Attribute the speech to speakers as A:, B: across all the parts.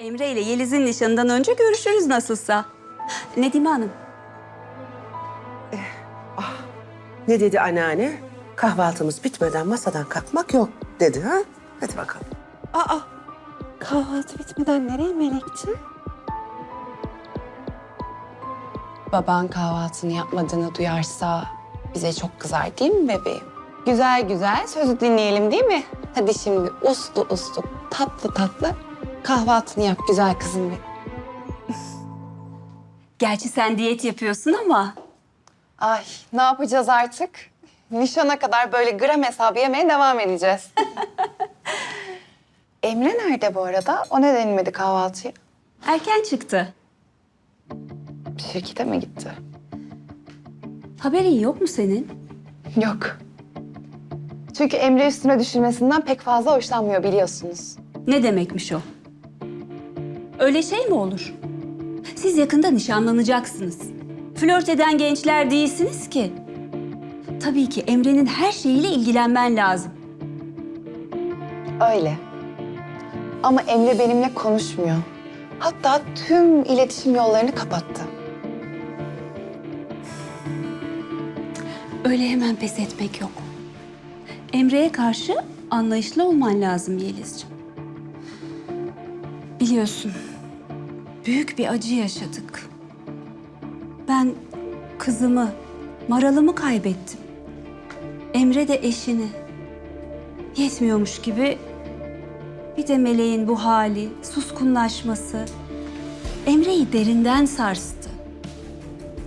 A: Emre ile Yeliz'in nişanından önce görüşürüz nasılsa. Nedime Hanım,
B: Ne dedi anneanne? Kahvaltımız bitmeden masadan kalkmak yok dedi ha? Hadi bakalım.
C: Aa, kahvaltı bitmeden nereye Melekciğim? Baban kahvaltını yapmadığını duyarsa bize çok kızar değil mi bebeğim? Güzel güzel sözü dinleyelim değil mi? Hadi şimdi uslu uslu, tatlı tatlı kahvaltını yap güzel kızım benim.
A: gerçi sen diyet yapıyorsun ama
C: Ay ne yapacağız artık? Nişana kadar böyle gram hesabı yemeye devam edeceğiz. Emre nerede bu arada? O ne denilmedi kahvaltıya?
A: erken çıktı.
C: Şirkete mi gitti?
A: Haberin yok mu senin?
C: Yok. Çünkü Emre üstüne düşülmesinden pek fazla hoşlanmıyor biliyorsunuz.
A: Ne demekmiş o? Öyle şey mi olur? Siz yakında nişanlanacaksınız. Flört eden gençler değilsiniz ki. Tabii ki Emre'nin her şeyiyle ilgilenmen lazım.
C: Öyle. Ama Emre benimle konuşmuyor. Hatta tüm iletişim yollarını kapattı.
A: Öyle hemen pes etmek yok. Emre'ye karşı anlayışlı olman lazım Yelizciğim. Biliyorsun, büyük bir acı yaşadık. Ben kızımı, Maral'ımı kaybettim. Emre de eşini. Yetmiyormuş gibi bir de Meleğin bu hali, suskunlaşması Emre'yi derinden sarstı.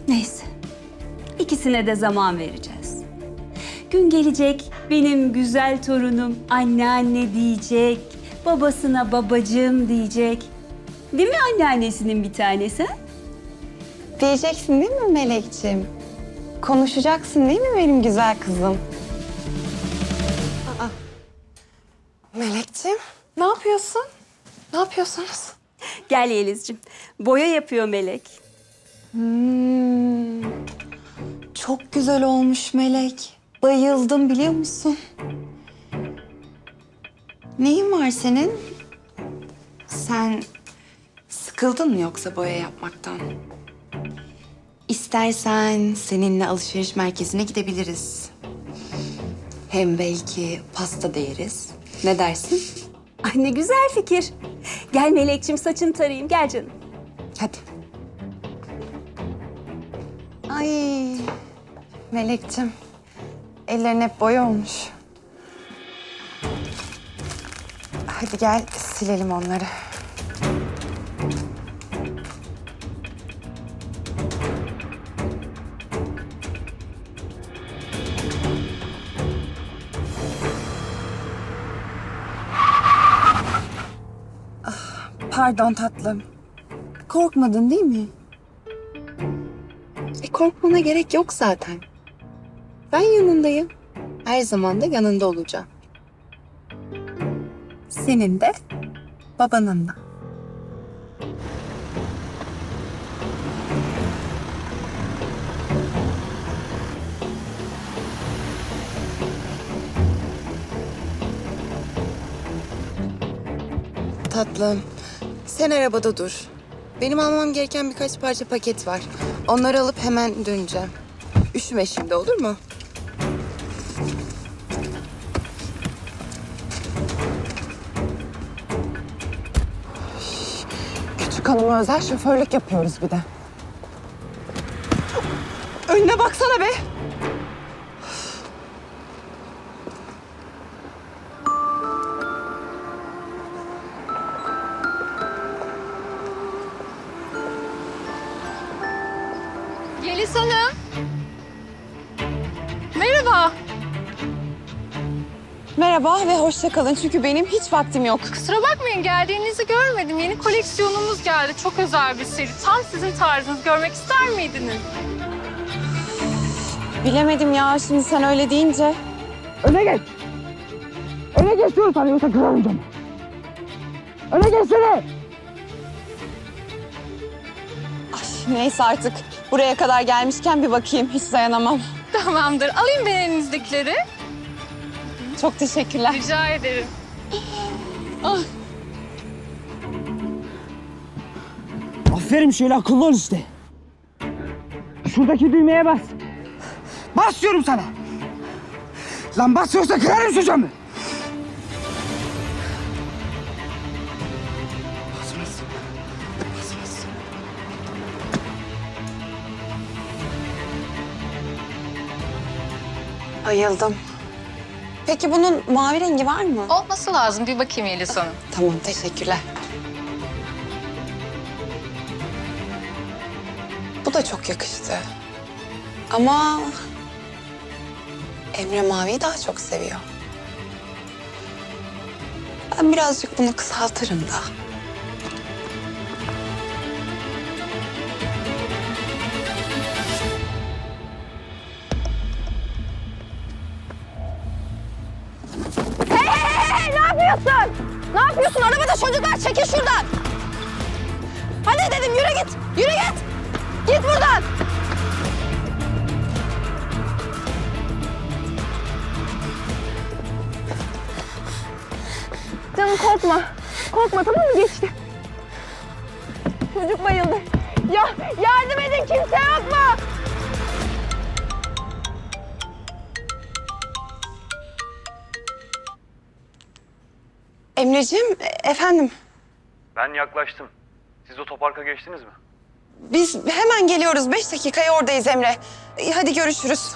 A: Neyse, İkisine de zaman vereceğiz. Gün gelecek benim güzel torunum anneanne diyecek, babasına babacığım diyecek. Değil mi anneannesinin bir tanesi?
C: Diyeceksin değil mi Melekciğim? Konuşacaksın değil mi benim güzel kızım? Aa. Melekciğim, ne yapıyorsun? Ne yapıyorsunuz?
A: Gel Yelizciğim. Boya yapıyor Melek.
C: Hmm, çok güzel olmuş Melek. Bayıldım biliyor musun? Neyin var senin? Sen sıkıldın mı yoksa boya yapmaktan? İstersen seninle alışveriş merkezine gidebiliriz. Hem belki pasta da yeriz. Ne dersin?
A: Ay ne güzel fikir. Gel Melekciğim saçını tarayayım. Gel canım.
C: Hadi. Ay Melek'cim. Ellerin hep boya olmuş. Hadi gel silelim onları. Ah, Pardon tatlım. Korkmadın değil mi? E korkmana gerek yok zaten. Ben yanındayım. Her zaman da yanında olacağım. Senin de, babanın da. Tatlım, sen arabada dur. Benim almam gereken birkaç parça paket var. Onları alıp hemen döneceğim. Üşüme şimdi olur mu? Hanıma özel şoförlük yapıyoruz bir de. Önüne baksana be.
D: Merhaba
C: ve hoşça kalın çünkü benim hiç vaktim yok.
D: Kusura bakmayın geldiğinizi görmedim. Yeni koleksiyonumuz geldi. Çok özel bir seri. Tam sizin tarzınız. Görmek ister miydiniz?
C: Bilemedim ya şimdi sen öyle deyince.
B: Öne geç. Öne geç diyorum sana yoksa kırarım camı. Öne geçsene.
C: Ay, neyse artık buraya kadar gelmişken bir bakayım hiç dayanamam.
D: Tamamdır. Alayım ben elinizdekileri.
C: Çok teşekkürler.
D: Rica ederim.
E: Aferin şöyle akıllı ol işte. Şuradaki düğmeye bas. Bas diyorum sana. Lan bas yoksa kırarım şu camı. Bas, bas. Bas, bas.
C: Bayıldım. Peki bunun mavi rengi var mı?
D: Olması lazım. Bir bakayım Yeliz Hanım.
C: Tamam teşekkürler. Bu da çok yakıştı. Ama Emre maviyi daha çok seviyor. Ben birazcık bunu kısaltırım da.
F: Yapıyorsun? Ne yapıyorsun? Arabada çocuklar çekil şuradan. Hadi dedim yürü git. Yürü git. Git buradan. Canım korkma. Korkma tamam mı geçti? Çocuk bayıldı. Ya yardım edin kimse yok
C: Emreciğim, e- efendim.
G: Ben yaklaştım. Siz otoparka geçtiniz mi?
C: Biz hemen geliyoruz. Beş dakikaya oradayız Emre. E, Hadi görüşürüz.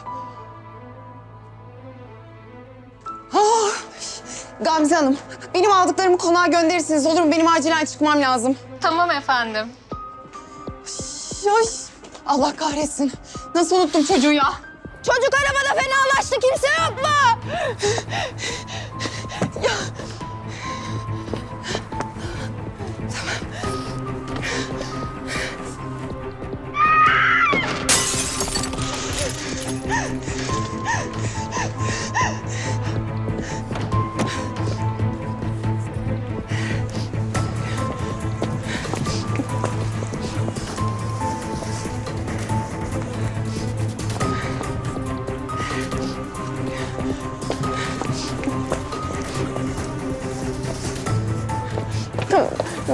C: Ah, Gamze Hanım, benim aldıklarımı konağa gönderirsiniz olur mu? Benim acilen çıkmam lazım.
D: Tamam efendim.
C: Yoş. Allah kahretsin. Nasıl unuttum çocuğu ya?
F: Çocuk arabada fenalaştı. Kimse yok mu?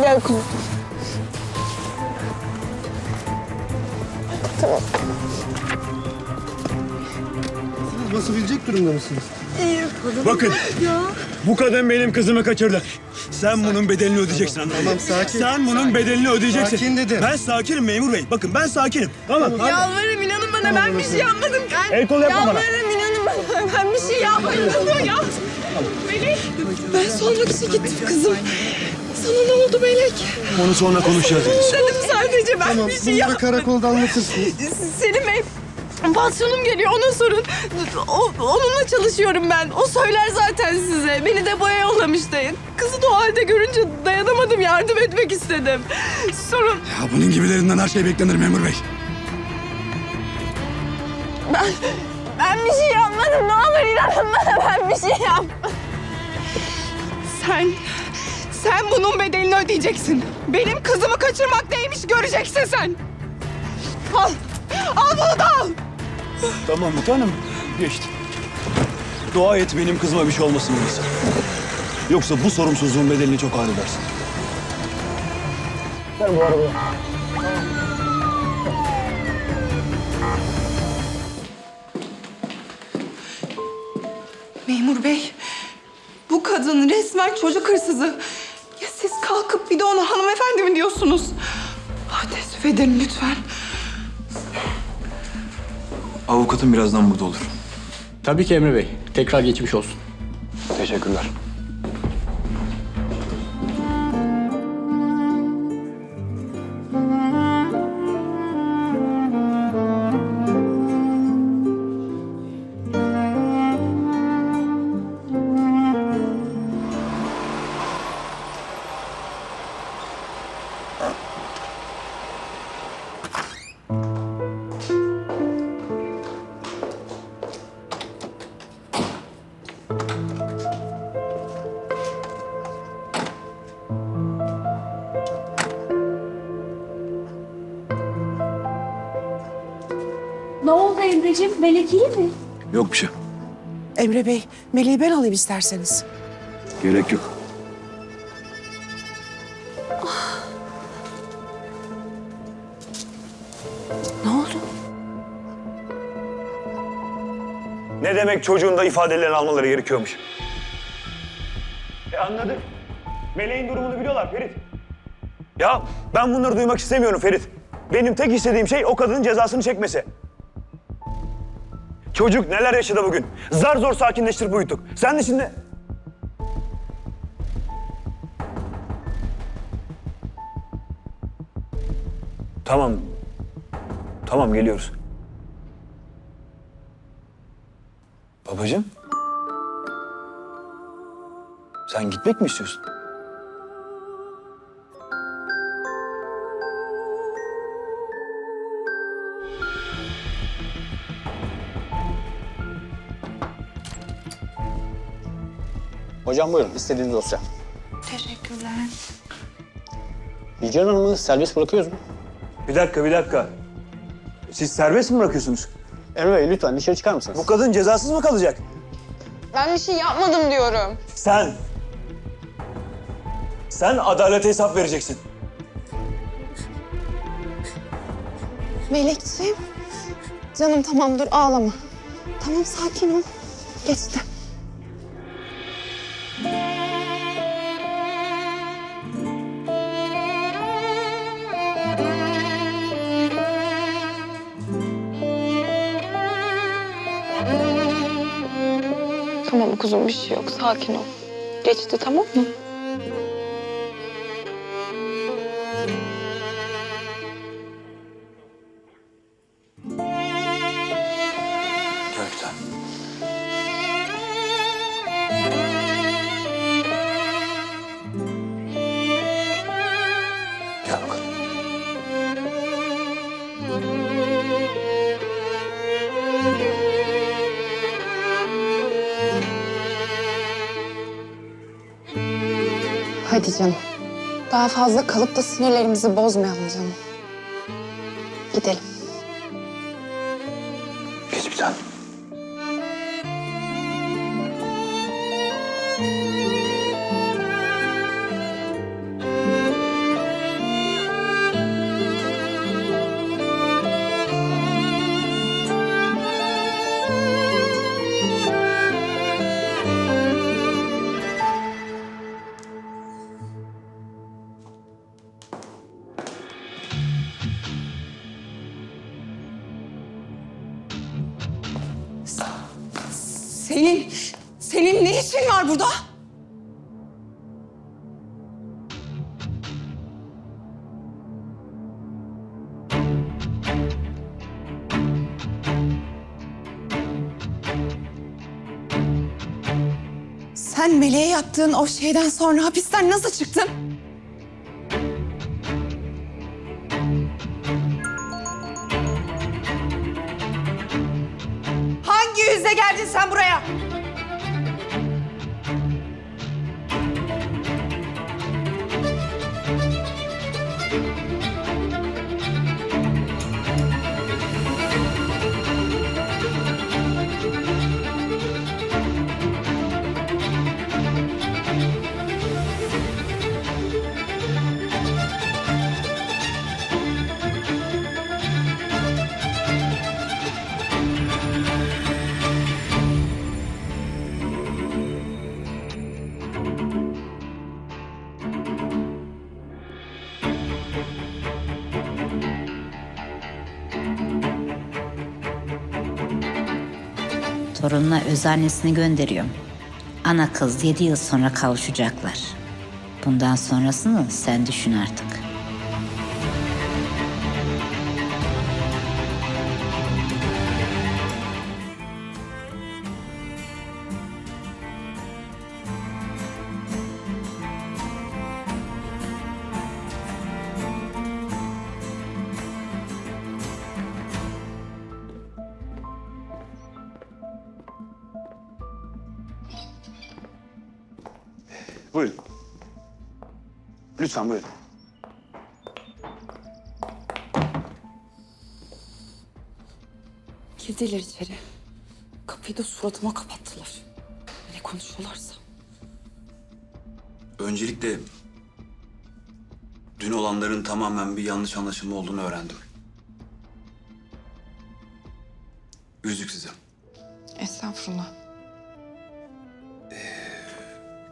F: Gel kuzum.
H: basabilecek durumda mısınız?
G: Bakın. Bu kadın benim kızımı kaçırdı. Sen bunun bedelini ödeyeceksin anladın mı?
H: tamam, sakin.
G: Sen bunun bedelini ödeyeceksin.
H: Sakin dedim.
G: Ben sakinim memur bey. Bakın ben sakinim. Tamam. hadi.
F: Yalvarırım inanın bana ben bir şey yapmadım. Ben,
G: El kol yapma bana.
F: Yalvarırım inanın bana ben bir şey yapmadım. Ya? Melek. Ben sormak için gittim kızım. Sana ne oldu Melek?
G: Onu sonra konuşacağız. Deniz.
F: Dedim sadece ben
H: Tamam,
F: bir şey
H: bunu da
F: yapmadım.
H: karakolda anlatırsınız.
F: Selim Bey, pansiyonum geliyor ona sorun. O, onunla çalışıyorum ben. O söyler zaten size. Beni de boya yollamıştı. Kızı da o halde görünce dayanamadım. Yardım etmek istedim. Sorun
G: Ya bunun gibilerinden her şey beklenir memur bey.
F: ben... Ben bir şey yapmadım. Ne olur inanın bana ben bir şey yapmadım. Sen... Sen bunun bedelini ödeyeceksin. Benim kızımı kaçırmak neymiş göreceksin sen. Al. Al bunu da al.
G: Tamam bir tanem. Geçti. Dua et benim kızıma bir şey olmasın Melisa. Yoksa bu sorumsuzluğun bedelini çok ağır ödersin.
C: Memur bey, bu kadın resmen çocuk hırsızı. Kalkıp bir de ona hanımefendi mi diyorsunuz? Ah, teessüf ederim lütfen.
G: Avukatım birazdan burada olur.
I: Tabii ki Emre Bey. Tekrar geçmiş olsun.
G: Teşekkürler.
A: Melek iyi mi?
G: Yok bir şey.
B: Emre Bey, Meleği ben alayım isterseniz.
G: Gerek yok.
A: Ne oldu?
G: Ne demek çocuğun da ifadelerini almaları gerekiyormuş? E anladık. Meleğin durumunu biliyorlar Ferit. Ya ben bunları duymak istemiyorum Ferit. Benim tek istediğim şey o kadının cezasını çekmesi. Çocuk neler yaşadı bugün. Zar zor sakinleştirip uyuttuk. Sen de şimdi... Tamam. Tamam geliyoruz. Babacığım. Sen gitmek mi istiyorsun?
I: Hocam buyurun istediğiniz dosya.
C: Teşekkürler.
I: Yücel Hanım'ı serbest bırakıyoruz mu?
G: Bir dakika, bir dakika. Siz serbest mi bırakıyorsunuz?
I: Emre Bey lütfen dışarı çıkar mısınız?
G: Bu kadın cezasız mı kalacak?
C: Ben bir şey yapmadım diyorum.
G: Sen. Sen adalete hesap vereceksin.
C: Melekciğim. Canım tamam dur ağlama. Tamam sakin ol. Geçti. Tamam kuzum bir şey yok. Sakin ol. Geçti tamam mı? Hadi canım. Daha fazla kalıp da sinirlerimizi bozmayalım canım.
F: Burada? Sen Meleğe yaptığın o şeyden sonra hapisten nasıl çıktın? Hangi yüzle geldin sen buraya?
H: Torununa öz annesini gönderiyorum. Ana kız yedi yıl sonra kavuşacaklar. Bundan sonrasını sen düşün artık.
G: Buyurun. Lütfen buyurun.
F: Girdiler içeri. Kapıyı da suratıma kapattılar. Ne konuşuyorlarsa.
G: Öncelikle dün olanların tamamen bir yanlış anlaşılma olduğunu öğrendim.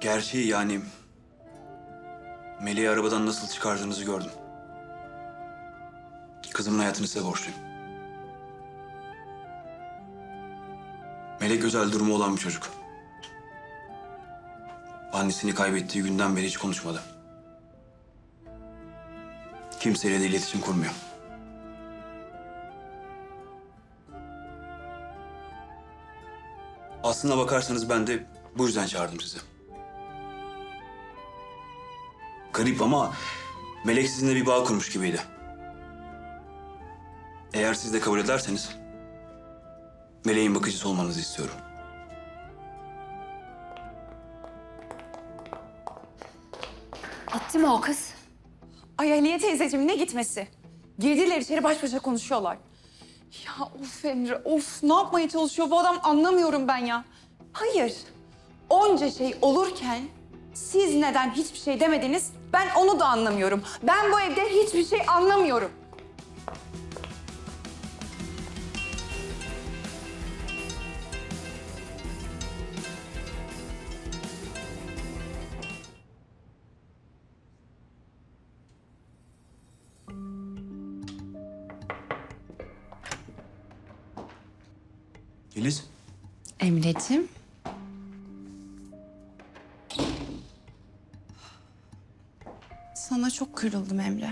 G: Gerçeği yani... Melih'i arabadan nasıl çıkardığınızı gördüm. Kızımın hayatını size borçluyum. Melek özel durumu olan bir çocuk. Annesini kaybettiği günden beri hiç konuşmadı. Kimseyle de iletişim kurmuyor. Aslına bakarsanız ben de bu yüzden çağırdım sizi. Garip ama Melek sizinle bir bağ kurmuş gibiydi. Eğer siz de kabul ederseniz Meleğin bakıcısı olmanızı istiyorum.
A: Gitti mi o kız?
J: Ay Aliye teyzeciğim ne gitmesi? Girdiler içeri baş başa konuşuyorlar. Ya of Emre of ne yapmaya çalışıyor bu adam anlamıyorum ben ya. Hayır onca şey olurken siz neden hiçbir şey demediniz ben onu da anlamıyorum. Ben bu evde hiçbir şey anlamıyorum.
G: Yeliz,
C: Emre'cim. Sana çok kırıldım Emre.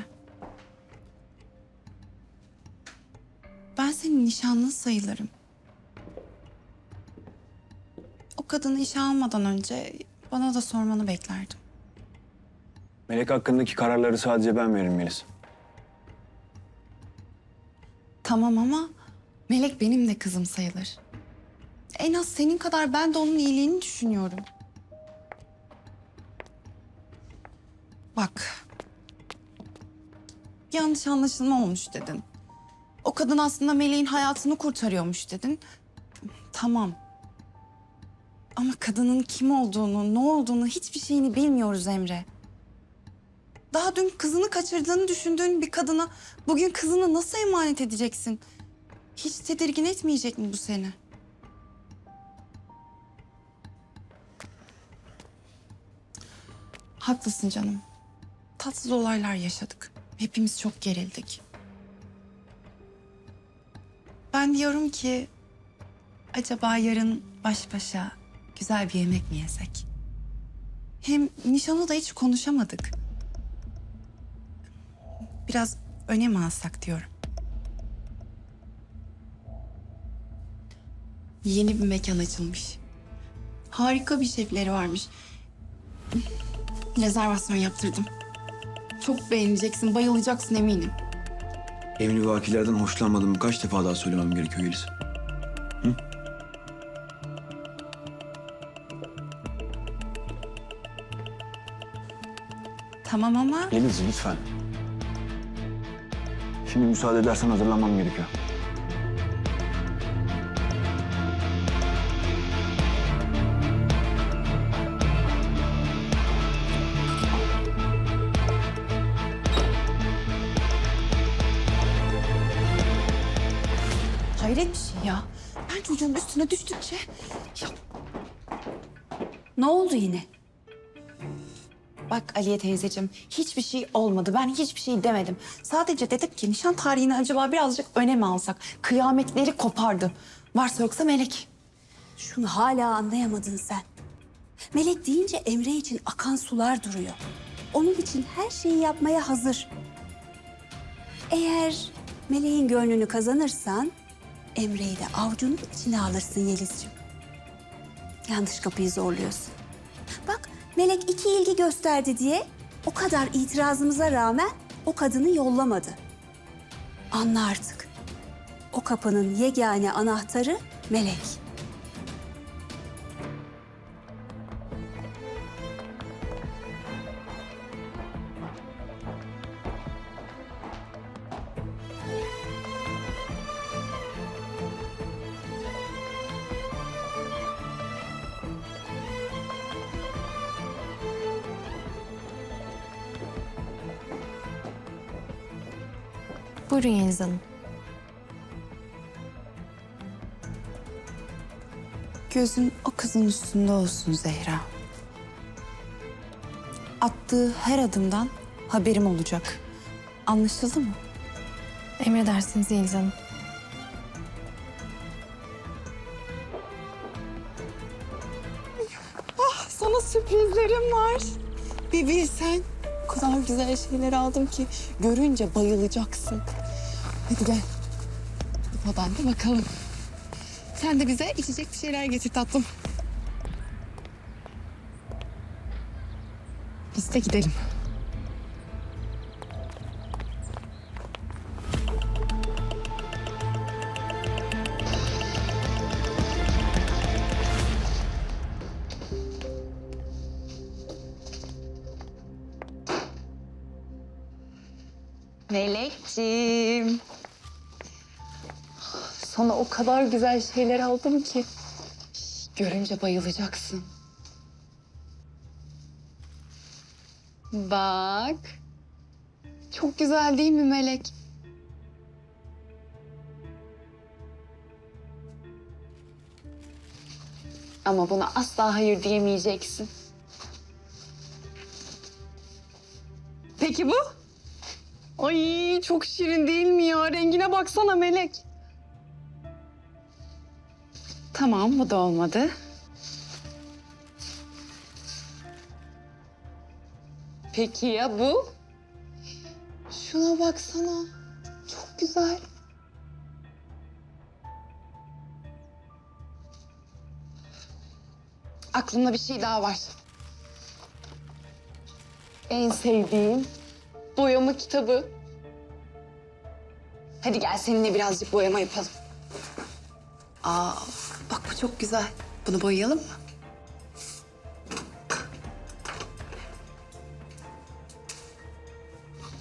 C: Ben senin nişanlın sayılırım. O kadını işe almadan önce bana da sormanı beklerdim.
G: Melek hakkındaki kararları sadece ben veririm Yeliz.
C: Tamam ama Melek benim de kızım sayılır. En az senin kadar ben de onun iyiliğini düşünüyorum. Bak. Yanlış anlaşılma olmuş dedin. O kadın aslında Meleğin hayatını kurtarıyormuş dedin. Tamam. Ama kadının kim olduğunu, ne olduğunu hiçbir şeyini bilmiyoruz Emre. Daha dün kızını kaçırdığını düşündüğün bir kadına bugün kızını nasıl emanet edeceksin? Hiç tedirgin etmeyecek mi bu seni? Haklısın canım. Tatsız olaylar yaşadık. Hepimiz çok gerildik. Ben diyorum ki acaba yarın baş başa güzel bir yemek mi yesek? Hem nişanı da hiç konuşamadık. Biraz öne mi alsak diyorum. Yeni bir mekan açılmış. Harika bir şefleri varmış. Rezervasyon yaptırdım. Çok beğeneceksin, bayılacaksın eminim.
G: Emri vakilerden hoşlanmadığımı kaç defa daha söylemem gerekiyor Yeliz.
C: Tamam ama
G: Yeliz lütfen. Şimdi müsaade edersen hazırlanmam gerekiyor.
C: Çocuğun üstüne düştükçe... Ya
A: Ne oldu yine?
C: Bak Aliye teyzeciğim hiçbir şey olmadı. Ben hiçbir şey demedim. Sadece dedim ki nişan tarihini acaba birazcık öne alsak? Kıyametleri kopardı. Varsa yoksa melek.
A: Şunu hala anlayamadın sen. Melek deyince Emre için akan sular duruyor. Onun için her şeyi yapmaya hazır. Eğer Meleğin gönlünü kazanırsan Emre'yi de avucunun içine alırsın Yelizciğim. Yanlış kapıyı zorluyorsun. Bak Melek iki ilgi gösterdi diye o kadar itirazımıza rağmen o kadını yollamadı. Anla artık. O kapının yegane anahtarı Melek.
K: Buyurun Hanım.
C: Gözün o kızın üstünde olsun Zehra. Attığı her adımdan haberim olacak. Anlaşıldı mı?
D: Emredersiniz Yeliz Hanım.
C: Sana sürprizlerim var. Bir bilsen. O kadar güzel şeyler aldım ki görünce bayılacaksın. Hadi gel. Odanda bakalım. Sen de bize içecek bir şeyler getir tatlım. Biz de gidelim. O kadar güzel şeyler aldım ki. Görünce bayılacaksın. Bak. Çok güzel değil mi Melek? Ama buna asla hayır diyemeyeceksin. Peki bu? Ay çok şirin değil mi ya? Rengine baksana Melek. Tamam bu da olmadı. Peki ya bu? Şuna baksana. Çok güzel. Aklımda bir şey daha var. En sevdiğim boyama kitabı. Hadi gel seninle birazcık boyama yapalım. Aa, bak bu çok güzel. Bunu boyayalım mı?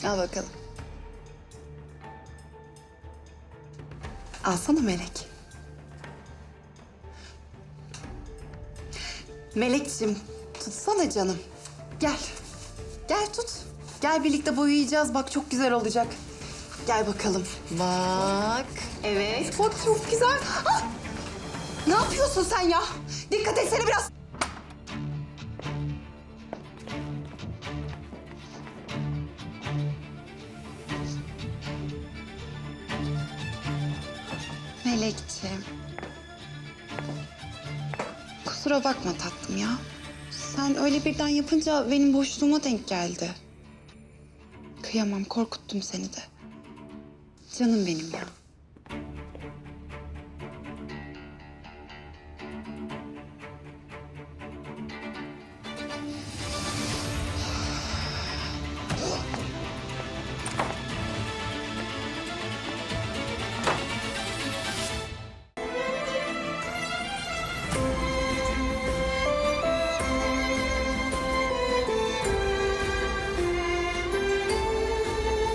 C: Al bakalım. Alsana Melek. Melekciğim, tutsana canım. Gel. Gel tut. Gel birlikte boyayacağız. Bak çok güzel olacak. Gel bakalım. Bak. Evet. Bak çok güzel. Ah! Yapıyorsun sen ya? Dikkat etsene biraz. Melekciğim. Kusura bakma tatlım ya. Sen öyle birden yapınca benim boşluğuma denk geldi. Kıyamam, korkuttum seni de. Canım benim ya.